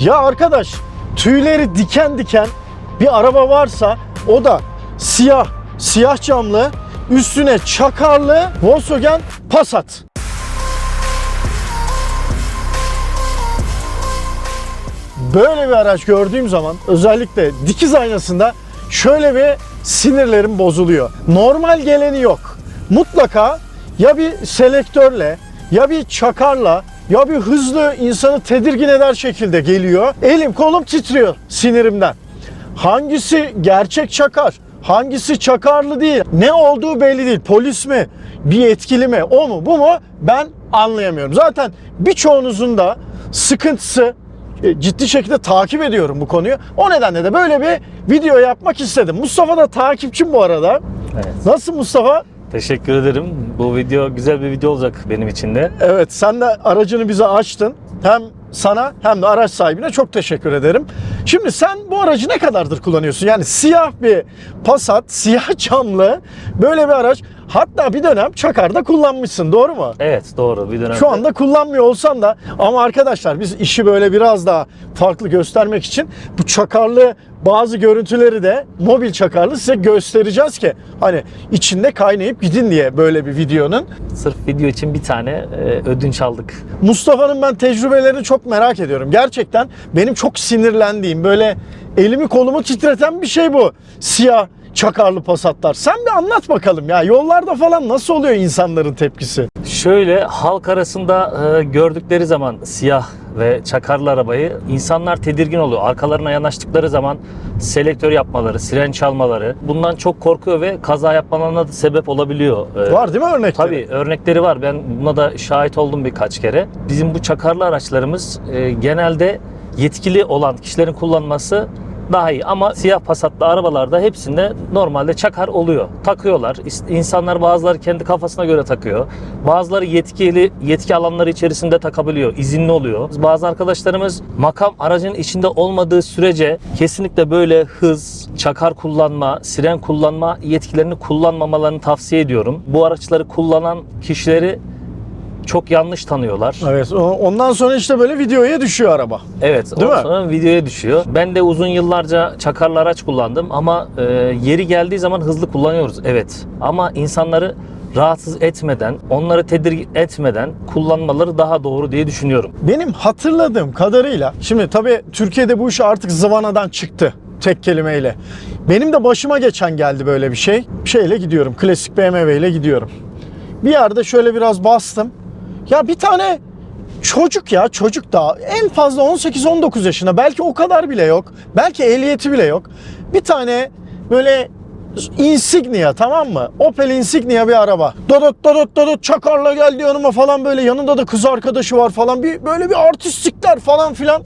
Ya arkadaş tüyleri diken diken bir araba varsa o da siyah, siyah camlı, üstüne çakarlı Volkswagen Passat. Böyle bir araç gördüğüm zaman özellikle dikiz aynasında şöyle bir sinirlerim bozuluyor. Normal geleni yok. Mutlaka ya bir selektörle ya bir çakarla ya bir hızlı insanı tedirgin eder şekilde geliyor. Elim kolum titriyor sinirimden. Hangisi gerçek çakar? Hangisi çakarlı değil? Ne olduğu belli değil. Polis mi? Bir yetkili mi? O mu? Bu mu? Ben anlayamıyorum. Zaten birçoğunuzun da sıkıntısı e, ciddi şekilde takip ediyorum bu konuyu. O nedenle de böyle bir video yapmak istedim. Mustafa da takipçim bu arada. Evet. Nasıl Mustafa? Teşekkür ederim. Bu video güzel bir video olacak benim için de. Evet sen de aracını bize açtın. Hem sana hem de araç sahibine çok teşekkür ederim. Şimdi sen bu aracı ne kadardır kullanıyorsun? Yani siyah bir Passat, siyah camlı böyle bir araç. Hatta bir dönem Çakar'da kullanmışsın doğru mu? Evet doğru bir dönem. Şu anda kullanmıyor olsan da ama arkadaşlar biz işi böyle biraz daha farklı göstermek için bu çakarlı bazı görüntüleri de mobil çakarlı size göstereceğiz ki hani içinde kaynayıp gidin diye böyle bir videonun. Sırf video için bir tane e, ödünç aldık. Mustafa'nın ben tecrübelerini çok merak ediyorum. Gerçekten benim çok sinirlendiğim böyle elimi kolumu titreten bir şey bu. Siyah çakarlı pasatlar. Sen bir anlat bakalım ya yollarda falan nasıl oluyor insanların tepkisi? Şöyle halk arasında e, gördükleri zaman siyah ve çakarlı arabayı insanlar tedirgin oluyor. Arkalarına yanaştıkları zaman selektör yapmaları, siren çalmaları bundan çok korkuyor ve kaza yapmalarına da sebep olabiliyor. E, Var değil mi örnekleri? Tabii örnekleri var. Ben buna da şahit oldum birkaç kere. Bizim bu çakarlı araçlarımız e, genelde yetkili olan kişilerin kullanması daha iyi. Ama siyah pasatlı arabalarda hepsinde normalde çakar oluyor. Takıyorlar. İnsanlar bazıları kendi kafasına göre takıyor. Bazıları yetkili yetki alanları içerisinde takabiliyor. izinli oluyor. Bazı arkadaşlarımız makam aracın içinde olmadığı sürece kesinlikle böyle hız, çakar kullanma, siren kullanma yetkilerini kullanmamalarını tavsiye ediyorum. Bu araçları kullanan kişileri çok yanlış tanıyorlar. Evet. Ondan sonra işte böyle videoya düşüyor araba. Evet, Değil ondan mi? sonra videoya düşüyor. Ben de uzun yıllarca çakarlı araç kullandım ama e, yeri geldiği zaman hızlı kullanıyoruz. Evet. Ama insanları rahatsız etmeden, onları tedirgin etmeden kullanmaları daha doğru diye düşünüyorum. Benim hatırladığım kadarıyla şimdi tabii Türkiye'de bu iş artık zıvanadan çıktı tek kelimeyle. Benim de başıma geçen geldi böyle bir şey. Şeyle gidiyorum. Klasik BMW ile gidiyorum. Bir yerde şöyle biraz bastım. Ya bir tane çocuk ya çocuk daha en fazla 18-19 yaşında belki o kadar bile yok. Belki ehliyeti bile yok. Bir tane böyle Insignia tamam mı? Opel Insignia bir araba. Dodot dodot dodot çakarla geldi yanıma falan böyle yanında da kız arkadaşı var falan. Bir böyle bir artistlikler falan filan.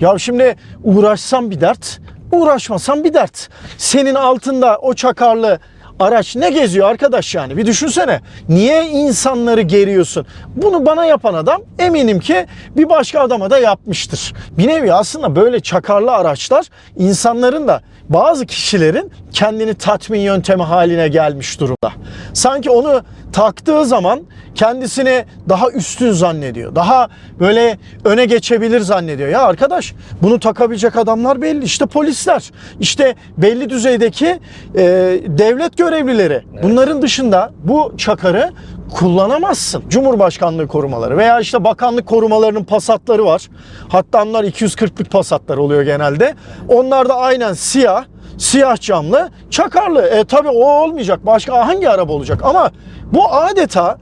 Ya şimdi uğraşsam bir dert, uğraşmasam bir dert. Senin altında o çakarlı araç ne geziyor arkadaş yani bir düşünsene. Niye insanları geriyorsun? Bunu bana yapan adam eminim ki bir başka adama da yapmıştır. Bir nevi aslında böyle çakarlı araçlar insanların da bazı kişilerin kendini tatmin yöntemi haline gelmiş durumda. Sanki onu taktığı zaman kendisini daha üstün zannediyor. Daha böyle öne geçebilir zannediyor. Ya arkadaş bunu takabilecek adamlar belli. İşte polisler, işte belli düzeydeki e, devlet görevlileri. Bunların dışında bu çakarı kullanamazsın. Cumhurbaşkanlığı korumaları veya işte bakanlık korumalarının pasatları var. Hatta onlar 240'lık pasatlar oluyor genelde. Onlar da aynen siyah, siyah camlı, çakarlı. E tabi o olmayacak. Başka hangi araba olacak? Ama bu adeta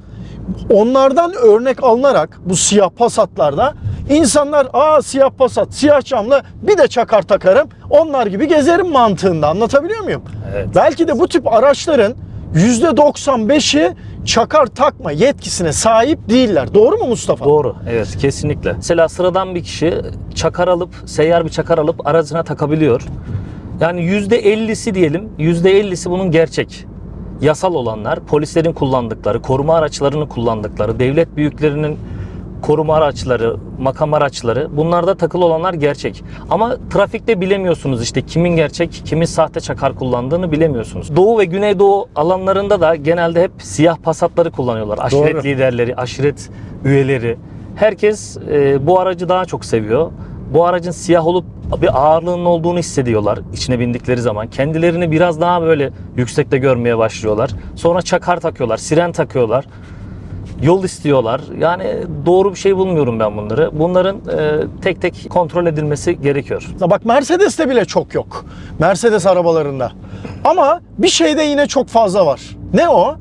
onlardan örnek alınarak bu siyah pasatlarda insanlar aa siyah pasat, siyah camlı bir de çakar takarım. Onlar gibi gezerim mantığında anlatabiliyor muyum? Evet. Belki de bu tip araçların %95'i çakar takma yetkisine sahip değiller. Doğru mu Mustafa? Doğru. Evet kesinlikle. Mesela sıradan bir kişi çakar alıp, seyyar bir çakar alıp aracına takabiliyor. Yani %50'si diyelim, %50'si bunun gerçek. Yasal olanlar, polislerin kullandıkları, koruma araçlarını kullandıkları, devlet büyüklerinin koruma araçları, makam araçları bunlarda takılı olanlar gerçek. Ama trafikte bilemiyorsunuz işte kimin gerçek, kimin sahte çakar kullandığını bilemiyorsunuz. Doğu ve Güneydoğu alanlarında da genelde hep siyah pasatları kullanıyorlar. Aşiret Doğru. liderleri, aşiret üyeleri. Herkes e, bu aracı daha çok seviyor. Bu aracın siyah olup bir ağırlığının olduğunu hissediyorlar içine bindikleri zaman. Kendilerini biraz daha böyle yüksekte görmeye başlıyorlar. Sonra çakar takıyorlar, siren takıyorlar. Yol istiyorlar. Yani doğru bir şey bulmuyorum ben bunları. Bunların e, tek tek kontrol edilmesi gerekiyor. Bak Mercedes'te bile çok yok. Mercedes arabalarında. Ama bir şeyde yine çok fazla var. Ne o?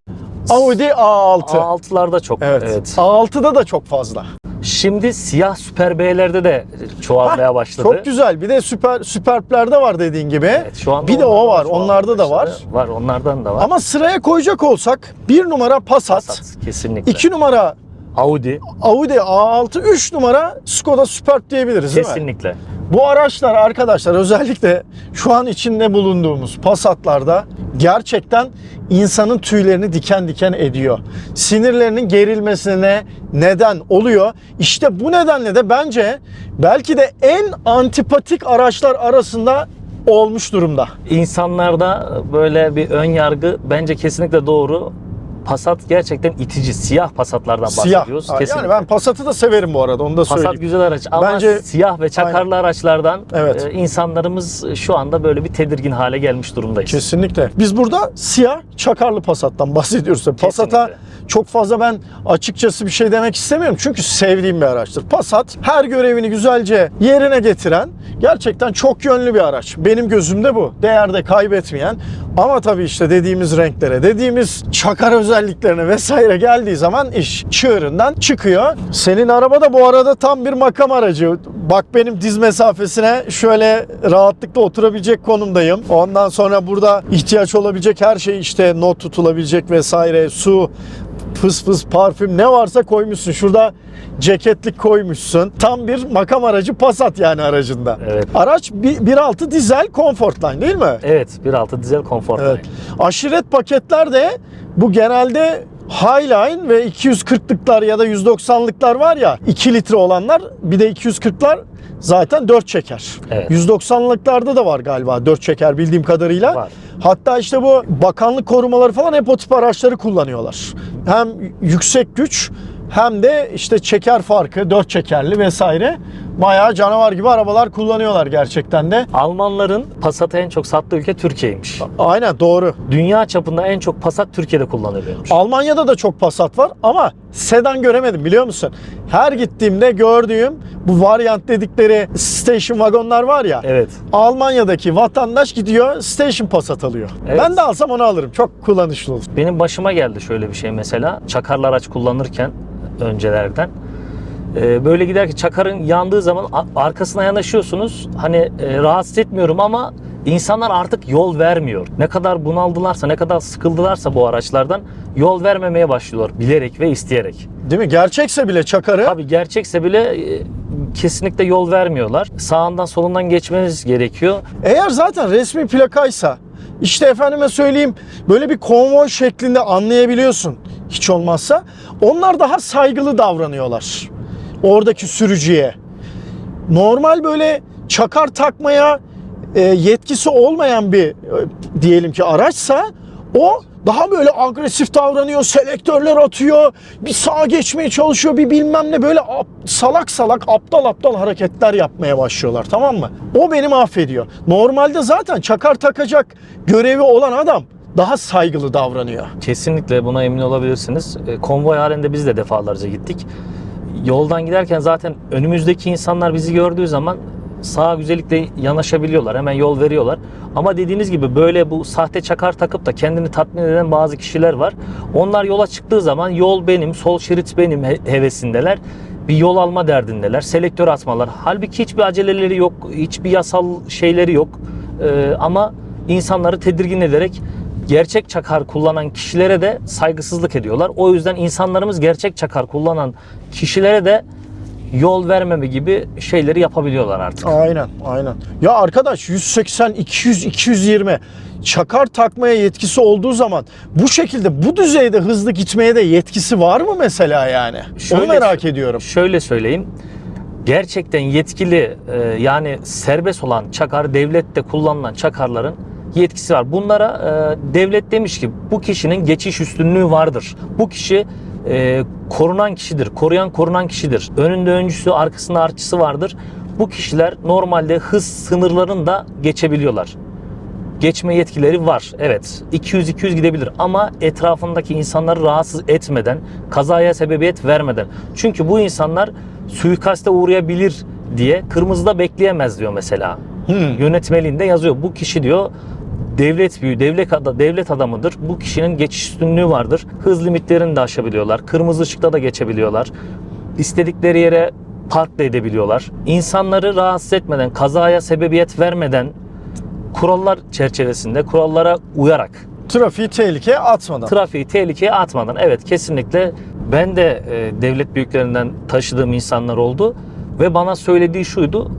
Audi A6. A6'larda çok. Evet. evet. A6'da da çok fazla. Şimdi siyah Super B'lerde de çoğalmaya başladı. Çok güzel. Bir de süper süperplerde var dediğin gibi. Evet, şu anda bir de o var. Onlarda da var. Var, onlardan da var. Ama sıraya koyacak olsak bir numara Passat, Passat, kesinlikle. iki numara Audi Audi A6, 3 numara Skoda Superb diyebiliriz değil mi? kesinlikle. Bu araçlar arkadaşlar özellikle şu an içinde bulunduğumuz Passat'larda gerçekten insanın tüylerini diken diken ediyor. Sinirlerinin gerilmesine neden oluyor. İşte bu nedenle de bence belki de en antipatik araçlar arasında olmuş durumda. İnsanlarda böyle bir ön yargı bence kesinlikle doğru. Passat gerçekten itici. Siyah Passat'lardan Siyah. bahsediyoruz. Kesinlikle. Yani ben Passat'ı da severim bu arada onu da Passat söyleyeyim. güzel araç ama Bence- siyah ve çakarlı araçlardan Evet. e, insanlarımız şu anda böyle bir tedirgin hale gelmiş durumdayız. Kesinlikle. Biz burada siyah çakarlı Passat'tan bahsediyoruz. Passat'a çok fazla ben açıkçası bir şey demek istemiyorum. Çünkü sevdiğim bir araçtır. Passat her görevini güzelce yerine getiren gerçekten çok yönlü bir araç. Benim gözümde bu. Değerde kaybetmeyen ama tabii işte dediğimiz renklere, dediğimiz çakar özelliklerine vesaire geldiği zaman iş çığırından çıkıyor. Senin araba da bu arada tam bir makam aracı. Bak benim diz mesafesine şöyle rahatlıkla oturabilecek konumdayım. Ondan sonra burada ihtiyaç olabilecek her şey işte not tutulabilecek vesaire, su, fıs fıs parfüm ne varsa koymuşsun. Şurada ceketlik koymuşsun. Tam bir makam aracı Passat yani aracında. Evet. Araç bir- 1.6 dizel Comfortline değil mi? Evet 1.6 dizel konfor. Evet. Aşiret paketler de bu genelde Highline ve 240'lıklar ya da 190'lıklar var ya 2 litre olanlar bir de 240'lar zaten 4 çeker. Evet. 190'lıklarda da var galiba 4 çeker bildiğim kadarıyla. Var. Hatta işte bu bakanlık korumaları falan hep o tip araçları kullanıyorlar. Hem yüksek güç hem de işte çeker farkı 4 çekerli vesaire. Bayağı canavar gibi arabalar kullanıyorlar gerçekten de. Almanların Passat'ı en çok sattığı ülke Türkiye'ymiş. Aynen doğru. Dünya çapında en çok Passat Türkiye'de kullanılıyormuş. Almanya'da da çok Passat var ama sedan göremedim biliyor musun? Her gittiğimde gördüğüm bu varyant dedikleri station wagonlar var ya. Evet. Almanya'daki vatandaş gidiyor station Passat alıyor. Evet. Ben de alsam onu alırım. Çok kullanışlı olur. Benim başıma geldi şöyle bir şey mesela. Çakarlı araç kullanırken öncelerden. Ee, böyle giderken çakarın yandığı zaman arkasına yanaşıyorsunuz. Hani e, rahatsız etmiyorum ama insanlar artık yol vermiyor. Ne kadar bunaldılarsa, ne kadar sıkıldılarsa bu araçlardan yol vermemeye başlıyorlar bilerek ve isteyerek. Değil mi? Gerçekse bile çakarı Tabii gerçekse bile e, kesinlikle yol vermiyorlar. Sağından solundan geçmeniz gerekiyor. eğer zaten resmi plakaysa işte efendime söyleyeyim böyle bir konvoy şeklinde anlayabiliyorsun hiç olmazsa. Onlar daha saygılı davranıyorlar oradaki sürücüye. Normal böyle çakar takmaya e, yetkisi olmayan bir e, diyelim ki araçsa o daha böyle agresif davranıyor, selektörler atıyor, bir sağa geçmeye çalışıyor, bir bilmem ne böyle salak salak aptal aptal hareketler yapmaya başlıyorlar tamam mı? O beni mahvediyor. Normalde zaten çakar takacak görevi olan adam daha saygılı davranıyor. Kesinlikle buna emin olabilirsiniz. E, Konvoy halinde biz de defalarca gittik. Yoldan giderken zaten önümüzdeki insanlar bizi gördüğü zaman sağa güzellikle yanaşabiliyorlar. Hemen yol veriyorlar. Ama dediğiniz gibi böyle bu sahte çakar takıp da kendini tatmin eden bazı kişiler var. Onlar yola çıktığı zaman yol benim, sol şerit benim he- hevesindeler. Bir yol alma derdindeler. Selektör atmalar. Halbuki hiçbir aceleleri yok. Hiçbir yasal şeyleri yok. E, ama insanları tedirgin ederek gerçek çakar kullanan kişilere de saygısızlık ediyorlar. O yüzden insanlarımız gerçek çakar kullanan kişilere de yol vermeme gibi şeyleri yapabiliyorlar artık. Aynen, aynen. Ya arkadaş 180, 200, 220 çakar takmaya yetkisi olduğu zaman bu şekilde bu düzeyde hızlı gitmeye de yetkisi var mı mesela yani? Şöyle- Onu merak ediyorum. Şöyle söyleyeyim. Gerçekten yetkili e, yani serbest olan çakar, devlette kullanılan çakarların yetkisi var. Bunlara e, devlet demiş ki bu kişinin geçiş üstünlüğü vardır. Bu kişi e, korunan kişidir, koruyan korunan kişidir. Önünde öncüsü, arkasında artçısı vardır. Bu kişiler normalde hız sınırlarını da geçebiliyorlar. Geçme yetkileri var. Evet 200-200 gidebilir ama etrafındaki insanları rahatsız etmeden, kazaya sebebiyet vermeden. Çünkü bu insanlar suikaste uğrayabilir diye kırmızıda bekleyemez diyor mesela. Hmm. Yönetmeliğinde yazıyor. Bu kişi diyor devlet büyüğü, devlet, ada- devlet adamıdır. Bu kişinin geçiş üstünlüğü vardır. Hız limitlerini de aşabiliyorlar. Kırmızı ışıkta da geçebiliyorlar. İstedikleri yere park da edebiliyorlar. İnsanları rahatsız etmeden, kazaya sebebiyet vermeden kurallar çerçevesinde, kurallara uyarak Trafiği tehlikeye atmadan. trafiği tehlikeye atmadan. Evet kesinlikle ben de e, devlet büyüklerinden taşıdığım insanlar oldu ve bana söylediği şuydu.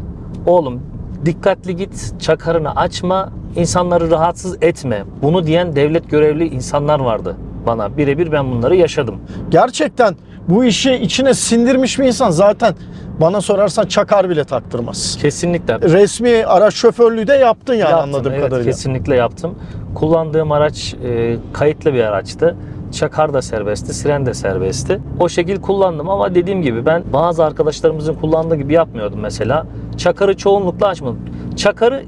Oğlum dikkatli git, çakarını açma, insanları rahatsız etme. Bunu diyen devlet görevli insanlar vardı bana. Birebir ben bunları yaşadım. Gerçekten bu işi içine sindirmiş bir insan zaten bana sorarsan çakar bile taktırmaz. Kesinlikle. Resmi araç şoförlüğü de yaptın yani Yaptım, anladığım evet, kadarıyla. Kesinlikle yaptım. Kullandığım araç e, kayıtlı bir araçtı. Çakar da serbestti, siren de serbestti. O şekil kullandım ama dediğim gibi ben bazı arkadaşlarımızın kullandığı gibi yapmıyordum mesela. Çakarı çoğunlukla açmadım. Çakarı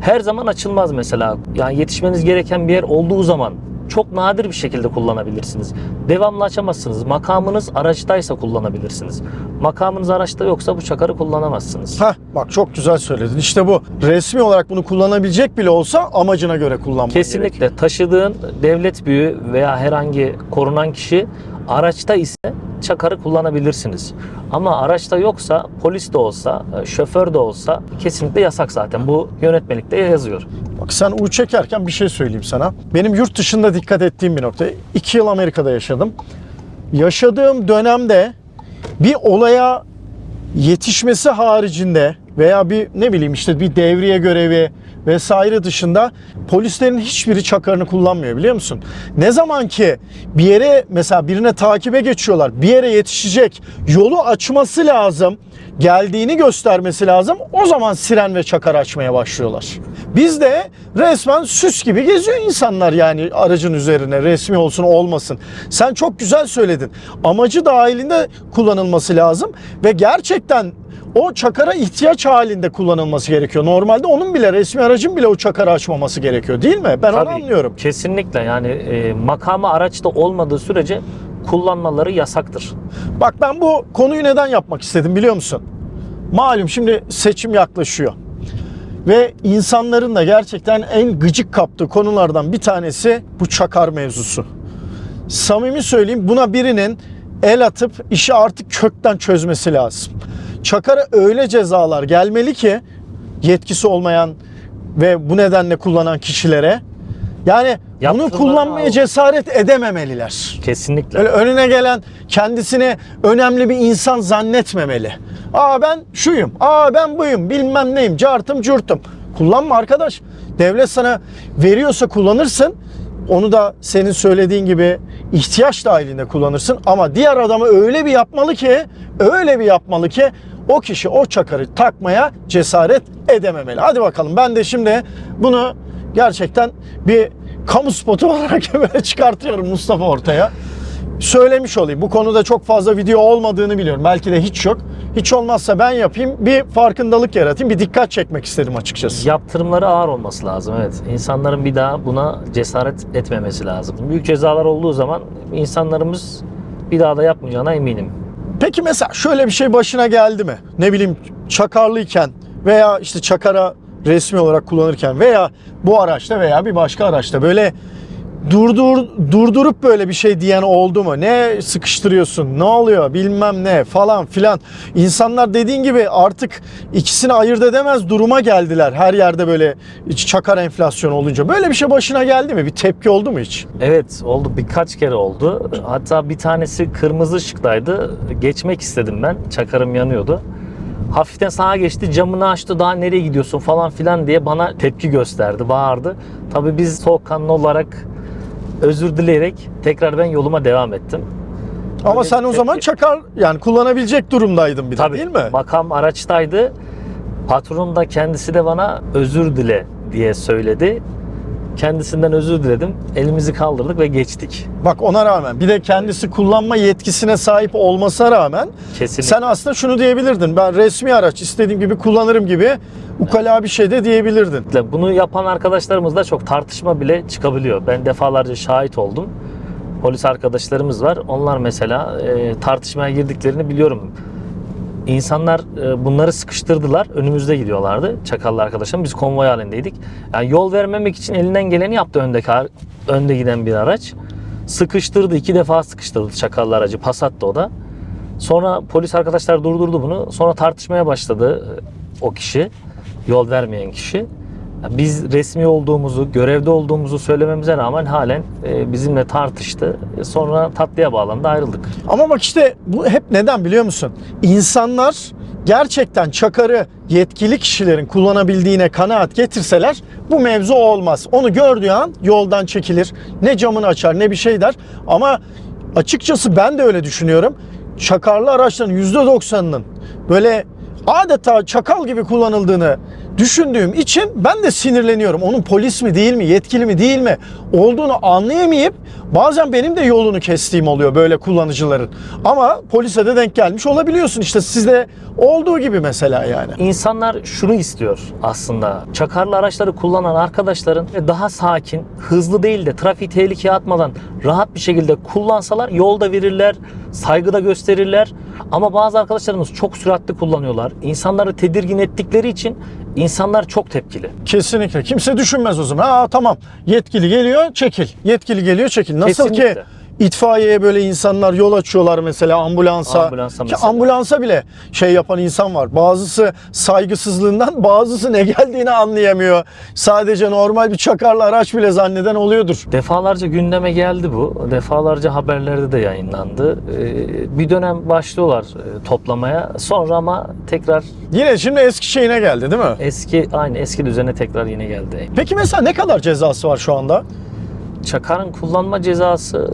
her zaman açılmaz mesela. Yani yetişmeniz gereken bir yer olduğu zaman çok nadir bir şekilde kullanabilirsiniz. Devamlı açamazsınız. Makamınız araçtaysa kullanabilirsiniz. Makamınız araçta yoksa bu çakarı kullanamazsınız. Heh, bak çok güzel söyledin. İşte bu resmi olarak bunu kullanabilecek bile olsa amacına göre kullanman Kesinlikle gerekiyor. taşıdığın devlet büyüğü veya herhangi korunan kişi araçta ise çakarı kullanabilirsiniz. Ama araçta yoksa polis de olsa, e, şoför de olsa kesinlikle yasak zaten. Bu yönetmelikte yazıyor. Bak sen U çekerken bir şey söyleyeyim sana. Benim yurt dışında dikkat ettiğim bir nokta. İki yıl Amerika'da yaşadım. Yaşadığım dönemde bir olaya yetişmesi haricinde veya bir ne bileyim işte bir devriye görevi vesaire dışında polislerin hiçbiri çakarını kullanmıyor biliyor musun? Ne zaman ki bir yere mesela birine takibe geçiyorlar, bir yere yetişecek, yolu açması lazım, geldiğini göstermesi lazım. O zaman siren ve çakar açmaya başlıyorlar. Bizde resmen süs gibi geziyor insanlar yani aracın üzerine resmi olsun olmasın. Sen çok güzel söyledin. Amacı dahilinde kullanılması lazım ve gerçekten o çakara ihtiyaç halinde kullanılması gerekiyor. Normalde onun bile resmi aracın bile o çakarı açmaması gerekiyor değil mi? Ben onu Tabii, anlıyorum. Kesinlikle yani e, makamı araçta olmadığı sürece kullanmaları yasaktır. Bak ben bu konuyu neden yapmak istedim biliyor musun? Malum şimdi seçim yaklaşıyor. Ve insanların da gerçekten en gıcık kaptığı konulardan bir tanesi bu çakar mevzusu. Samimi söyleyeyim buna birinin el atıp işi artık kökten çözmesi lazım. Çakara öyle cezalar gelmeli ki yetkisi olmayan ve bu nedenle kullanan kişilere yani bunu kullanmaya al. cesaret edememeliler. Kesinlikle. Öyle önüne gelen kendisini önemli bir insan zannetmemeli. Aa ben şuyum, aa ben buyum, bilmem neyim, cartım curtum. Kullanma arkadaş. Devlet sana veriyorsa kullanırsın. Onu da senin söylediğin gibi ihtiyaç dahilinde kullanırsın. Ama diğer adamı öyle bir yapmalı ki, öyle bir yapmalı ki o kişi o çakarı takmaya cesaret edememeli. Hadi bakalım ben de şimdi bunu gerçekten bir kamu spotu olarak böyle çıkartıyorum Mustafa ortaya söylemiş olayım. Bu konuda çok fazla video olmadığını biliyorum. Belki de hiç yok. Hiç olmazsa ben yapayım. Bir farkındalık yaratayım. Bir dikkat çekmek istedim açıkçası. Yaptırımları ağır olması lazım evet. İnsanların bir daha buna cesaret etmemesi lazım. Büyük cezalar olduğu zaman insanlarımız bir daha da yapmayacağına eminim. Peki mesela şöyle bir şey başına geldi mi? Ne bileyim çakarlıyken veya işte çakara resmi olarak kullanırken veya bu araçta veya bir başka araçta böyle durdur durdurup böyle bir şey diyen oldu mu? Ne sıkıştırıyorsun? Ne oluyor? Bilmem ne falan filan. İnsanlar dediğin gibi artık ikisini ayırt edemez duruma geldiler. Her yerde böyle çakar enflasyonu olunca. Böyle bir şey başına geldi mi? Bir tepki oldu mu hiç? Evet oldu birkaç kere oldu. Hatta bir tanesi kırmızı ışıktaydı. Geçmek istedim ben. Çakarım yanıyordu. Hafiften sağa geçti camını açtı daha nereye gidiyorsun falan filan diye bana tepki gösterdi bağırdı. Tabii biz soğukkanlı olarak özür dileyerek tekrar ben yoluma devam ettim. Ama Öyle sen o zaman çakar yani kullanabilecek durumdaydın bir de Tabii değil mi? makam araçtaydı. Patron da kendisi de bana özür dile diye söyledi. Kendisinden özür diledim. Elimizi kaldırdık ve geçtik. Bak ona rağmen bir de kendisi kullanma yetkisine sahip olmasına rağmen Kesinlikle. sen aslında şunu diyebilirdin. Ben resmi araç istediğim gibi kullanırım gibi ukala bir şey de diyebilirdin. Bunu yapan arkadaşlarımızla çok tartışma bile çıkabiliyor. Ben defalarca şahit oldum. Polis arkadaşlarımız var. Onlar mesela e, tartışmaya girdiklerini biliyorum. İnsanlar e, bunları sıkıştırdılar. Önümüzde gidiyorlardı. Çakallı arkadaşım. Biz konvoy halindeydik. Yani yol vermemek için elinden geleni yaptı öndeki ar- önde giden bir araç. Sıkıştırdı. iki defa sıkıştırdı çakallı aracı. Passat'tı o da. Sonra polis arkadaşlar durdurdu bunu. Sonra tartışmaya başladı e, o kişi. Yol vermeyen kişi. Biz resmi olduğumuzu, görevde olduğumuzu söylememize rağmen halen e, bizimle tartıştı. Sonra tatlıya bağlandı ayrıldık. Ama bak işte bu hep neden biliyor musun? İnsanlar gerçekten çakarı yetkili kişilerin kullanabildiğine kanaat getirseler bu mevzu olmaz. Onu gördüğü an yoldan çekilir. Ne camını açar ne bir şey der. Ama açıkçası ben de öyle düşünüyorum. Çakarlı araçların %90'ının böyle adeta çakal gibi kullanıldığını düşündüğüm için ben de sinirleniyorum. Onun polis mi değil mi, yetkili mi değil mi olduğunu anlayamayıp bazen benim de yolunu kestiğim oluyor böyle kullanıcıların. Ama polise de denk gelmiş olabiliyorsun işte sizde olduğu gibi mesela yani. İnsanlar şunu istiyor aslında. Çakarlı araçları kullanan arkadaşların daha sakin, hızlı değil de trafiği tehlikeye atmadan rahat bir şekilde kullansalar yolda verirler, saygı da gösterirler. Ama bazı arkadaşlarımız çok süratli kullanıyorlar. İnsanları tedirgin ettikleri için insanlar çok tepkili. Kesinlikle. Kimse düşünmez o zaman. Aa tamam yetkili geliyor çekil. Yetkili geliyor çekil. Nasıl ki Kesinlikle. İtfaiyeye böyle insanlar yol açıyorlar mesela ambulansa. Ambulansa Ki mesela. ambulansa bile şey yapan insan var. Bazısı saygısızlığından bazısı ne geldiğini anlayamıyor. Sadece normal bir çakarlı araç bile zanneden oluyordur. Defalarca gündeme geldi bu. Defalarca haberlerde de yayınlandı. Ee, bir dönem başlıyorlar e, toplamaya. Sonra ama tekrar Yine şimdi eski şeyine geldi değil mi? eski aynı eski düzene tekrar yine geldi. Peki mesela ne kadar cezası var şu anda? Çakarın kullanma cezası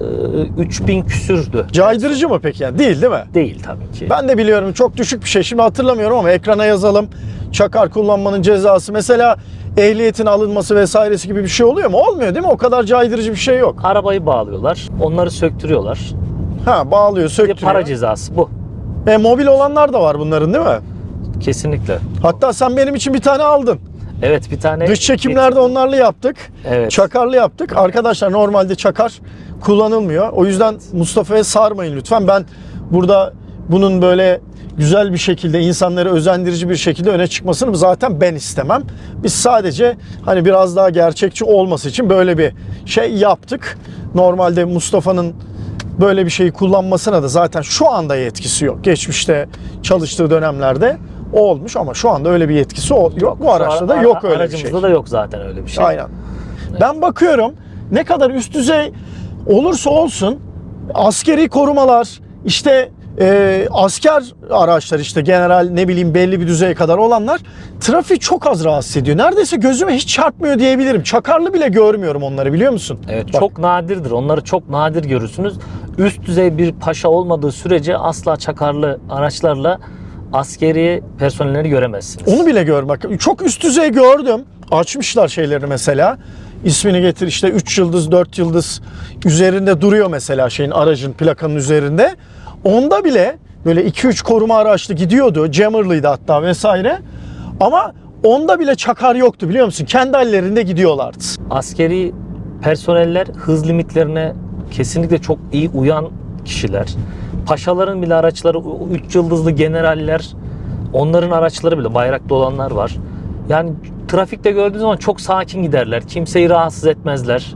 e, 3000 küsürdü. Caydırıcı mı peki yani? Değil değil mi? Değil tabii ki. Ben de biliyorum çok düşük bir şey. Şimdi hatırlamıyorum ama ekrana yazalım. Çakar kullanmanın cezası. Mesela ehliyetin alınması vesairesi gibi bir şey oluyor mu? Olmuyor değil mi? O kadar caydırıcı bir şey yok. Arabayı bağlıyorlar. Onları söktürüyorlar. Ha bağlıyor, Bir söktürüyor. para cezası bu. E, mobil olanlar da var bunların değil mi? Kesinlikle. Hatta sen benim için bir tane aldın. Evet bir tane Dış çekimlerde onlarla yaptık. Evet. Çakarlı yaptık. Arkadaşlar normalde çakar kullanılmıyor. O yüzden Mustafa'ya sarmayın lütfen. Ben burada bunun böyle güzel bir şekilde insanları özendirici bir şekilde öne çıkmasını zaten ben istemem. Biz sadece hani biraz daha gerçekçi olması için böyle bir şey yaptık. Normalde Mustafa'nın böyle bir şeyi kullanmasına da zaten şu anda yetkisi yok. Geçmişte çalıştığı dönemlerde o olmuş ama şu anda öyle bir yetkisi yok. Bu araçta da yok öyle bir Aracımızda şey. da yok zaten öyle bir şey. Aynen. Ben bakıyorum ne kadar üst düzey olursa olsun askeri korumalar işte e, asker araçlar işte general ne bileyim belli bir düzeye kadar olanlar trafiği çok az rahatsız ediyor. Neredeyse gözüme hiç çarpmıyor diyebilirim. Çakarlı bile görmüyorum onları biliyor musun? Evet Bak, çok nadirdir. Onları çok nadir görürsünüz. Üst düzey bir paşa olmadığı sürece asla çakarlı araçlarla askeri personelleri göremezsiniz. Onu bile gör bak. Çok üst düzey gördüm. Açmışlar şeyleri mesela. İsmini getir işte 3 yıldız 4 yıldız üzerinde duruyor mesela şeyin aracın plakanın üzerinde. Onda bile böyle 2-3 koruma araçlı gidiyordu. Jammer'lıydı hatta vesaire. Ama onda bile çakar yoktu biliyor musun? Kendi hallerinde gidiyorlardı. Askeri personeller hız limitlerine kesinlikle çok iyi uyan kişiler. Paşaların bile araçları 3 yıldızlı generaller onların araçları bile bayraklı olanlar var. Yani trafikte gördüğünüz zaman çok sakin giderler. Kimseyi rahatsız etmezler.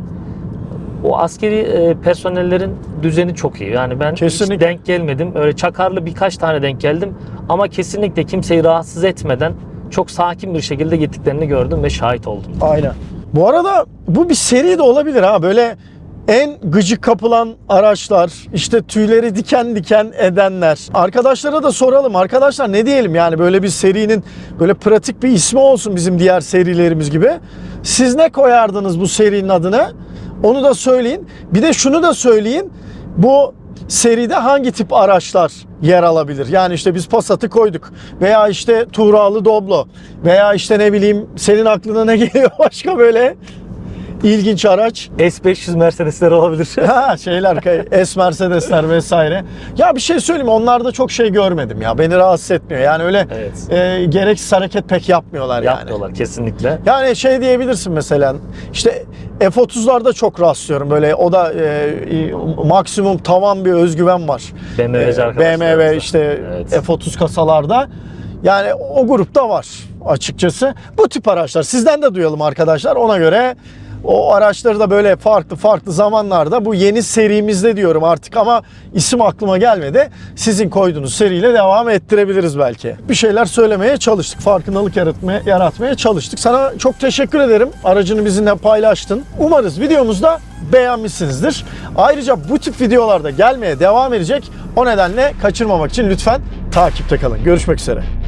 O askeri e, personellerin düzeni çok iyi. Yani ben Kesinlikle. hiç denk gelmedim. Öyle çakarlı birkaç tane denk geldim. Ama kesinlikle kimseyi rahatsız etmeden çok sakin bir şekilde gittiklerini gördüm ve şahit oldum. Aynen. Bu arada bu bir seri de olabilir ha. Böyle en gıcık kapılan araçlar, işte tüyleri diken diken edenler. Arkadaşlara da soralım. Arkadaşlar ne diyelim yani böyle bir serinin böyle pratik bir ismi olsun bizim diğer serilerimiz gibi. Siz ne koyardınız bu serinin adını? Onu da söyleyin. Bir de şunu da söyleyin. Bu seride hangi tip araçlar yer alabilir? Yani işte biz Passat'ı koyduk veya işte Tuğralı Doblo veya işte ne bileyim senin aklına ne geliyor başka böyle ilginç araç. S500 Mercedesler olabilir. Ha şeyler S Mercedesler vesaire. Ya bir şey söyleyeyim onlarda çok şey görmedim ya. Beni rahatsız etmiyor. Yani öyle Evet. e, gereksiz hareket pek yapmıyorlar yani. Yapmıyorlar kesinlikle. Yani şey diyebilirsin mesela işte F30'larda çok rastlıyorum böyle o da e, maksimum tavan bir özgüven var. BMW'ci E. BMW işte Evet. F30 kasalarda yani o grupta var açıkçası. Bu tip araçlar sizden de duyalım arkadaşlar ona göre o araçları da böyle farklı farklı zamanlarda bu yeni serimizde diyorum artık ama isim aklıma gelmedi. Sizin koyduğunuz seriyle devam ettirebiliriz belki. Bir şeyler söylemeye çalıştık. Farkındalık yaratmaya, yaratmaya çalıştık. Sana çok teşekkür ederim. Aracını bizimle paylaştın. Umarız videomuzda beğenmişsinizdir. Ayrıca bu tip videolarda gelmeye devam edecek. O nedenle kaçırmamak için lütfen takipte kalın. Görüşmek üzere.